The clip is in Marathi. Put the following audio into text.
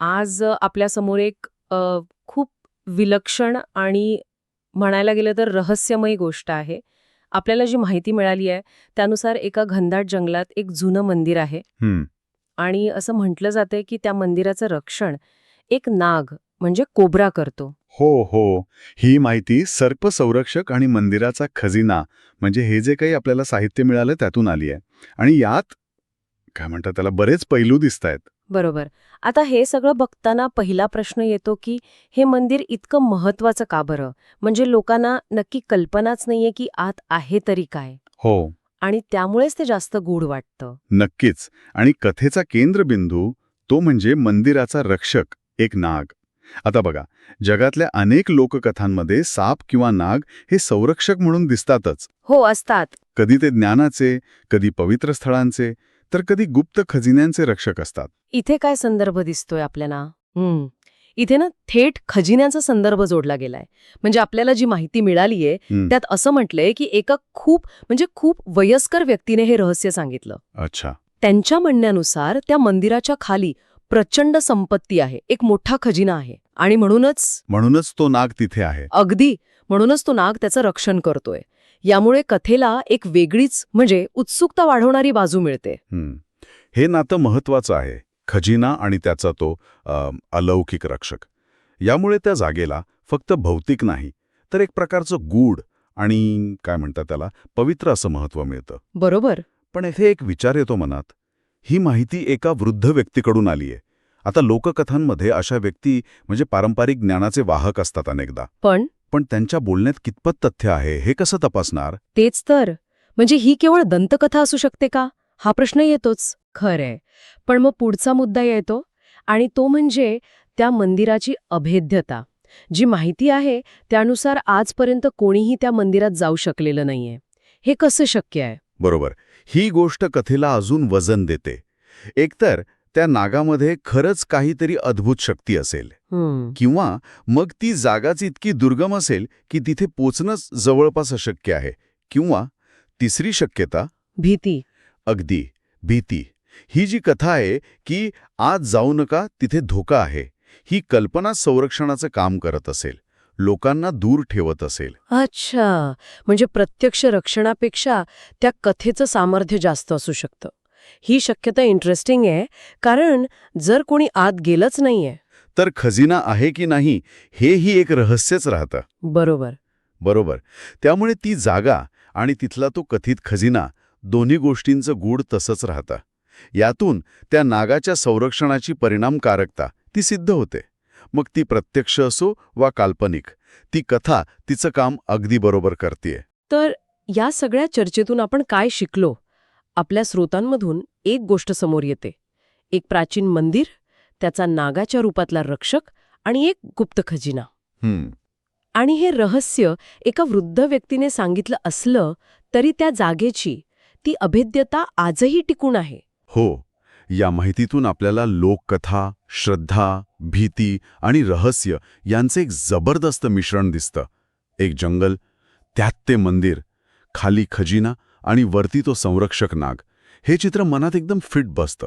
आज आपल्यासमोर एक खूप विलक्षण आणि म्हणायला गेलं तर रहस्यमयी गोष्ट आहे. आपल्याला जी माहिती मिळाली आहे त्यानुसार एका घनदाट जंगलात एक जुनं मंदिर आहे. हं, आणि असं म्हटलं जातंय की त्या मंदिराचं रक्षण एक नाग म्हणजे कोब्रा करतो. हो हो. ही माहिती सर्प संरक्षक आणि मंदिराचा खजिना म्हणजे हे जे काही आपल्याला साहित्य मिळालं त्यातून आली आहे. आणि यात काय म्हणतात त्याला बरेच पैलू दिसत आहेत बरोबर. आता हे सगळं बघताना पहिला प्रश्न येतो की हे मंदिर इतकं महत्वाचं का बरं? म्हणजे लोकांना नक्की कल्पनाच नाहीये की आत आहे तरी काय. हो. आणि त्यामुळेच ते जास्त गूढ वाटतं. नक्कीच. आणि कथेचा केंद्रबिंदू तो म्हणजे मंदिराचा रक्षक एक नाग. आता बघा जगातल्या अनेक लोककथांमध्ये साप किंवा नाग हे संरक्षक म्हणून दिसतातच. हो असतात. कधी ते ज्ञानाचे कधी पवित्र स्थळांचे तर कधी गुप्त खजिन्यांचे रक्षक असतात. इथे काय संदर्भ दिसतोय आपल्याला? हम्म. इथे ना थेट खजिन्याचा संदर्भ जोडला गेलाय. म्हणजे आपल्याला जी माहिती मिळालीये त्यात असं म्हटलंय की एका खूप म्हणजे खूप वयस्कर व्यक्तीने हे रहस्य सांगितलं. अच्छा. त्यांच्या म्हणण्यानुसार त्या मंदिराच्या खाली प्रचंड संपत्ती आहे. एक मोठा खजिना आहे. आणि म्हणूनच म्हणूनच तो नाग तिथे आहे. अगदी. म्हणूनच तो नाग त्याचं रक्षण करतोय. यामुळे कथेला एक वेगळीच म्हणजे उत्सुकता वाढवणारी बाजू मिळते. हं. हे नातं महत्वाचं आहे. खजिना आणि त्याचा तो अलौकिक रक्षक. यामुळे त्या जागेला फक्त भौतिक नाही तर एक प्रकारचं गूढ आणि काय म्हणतात त्याला पवित्र असं महत्त्व मिळतं. बरोबर. पण येथे एक विचार येतो मनात. ही माहिती एका वृद्ध व्यक्तीकडून आली आहे. आता लोककथांमध्ये अशा व्यक्ती म्हणजे पारंपरिक ज्ञानाचे वाहक असतात अनेकदा. पण पण त्यांच्या बोलण्यात कितपत तथ्य आहे हे कसं तपासणार? तेच तर. म्हणजे ही केवळ दंतकथा असू शकते का? हा प्रश्न येतोच. खरंय. पण मग पुढचा मुद्दा येतो आणि तो म्हणजे त्या मंदिराची अभेद्यता. जी माहिती आहे त्यानुसार आजपर्यंत कोणीही त्या मंदिरात जाऊ शकलेलं नाहीये. हे कसं शक्य आहे? बरोबर. ही गोष्ट कथेला अजून वजन देते. एकतर त्या नागामध्ये खरंच काहीतरी अद्भुत शक्ती असेल. किंवा मग ती जागाच इतकी दुर्गम असेल की तिथे पोचणंच जवळपास अशक्य आहे. किंवा तिसरी शक्यता? भीती. अगदी भीती. ही जी कथा आहे की आज जाऊ नका तिथे धोका आहे. ही कल्पना संरक्षणाचं काम करत असेल. लोकांना दूर ठेवत असेल. अच्छा. म्हणजे प्रत्यक्ष रक्षणापेक्षा त्या कथेचं सामर्थ्य जास्त असू शकतं. ही शक्यता इंटरेस्टिंग आहे कारण जर कोणी आत गेलंच नाहीये. तर खजिना आहे की नाही हेही एक रहस्यच राहतं. बरोबर. बरोबर. त्यामुळे ती जागा आणि तिथला तो कथित खजिना दोन्ही गोष्टींचं गूढ तसंच राहतं. यातून त्या नागाच्या संरक्षणाची परिणामकारकता ती सिद्ध होते. मग ती प्रत्यक्ष असो वा काल्पनिक ती कथा तिचं काम अगदी बरोबर करतेय. तर या सगळ्या चर्चेतून आपण काय शिकलो? आपल्या स्रोतांमधून एक गोष्ट समोर येते. एक प्राचीन मंदिर त्याचा नागाच्या रूपातला रक्षक आणि एक गुप्त खजिना. आणि हे रहस्य एका वृद्ध व्यक्तीने सांगितलं असलं तरी त्या जागेची ती अभेद्यता आजही टिकून आहे. हो या माहितीतून आपल्याला लोककथा श्रद्धा भीती आणि रहस्य यांचे एक जबरदस्त मिश्रण दिसतं. एक जंगल त्यात ते मंदिर खाली खजिना आणि वरती तो संरक्षक नाग. हे चित्र मनात एकदम फिट बसतं.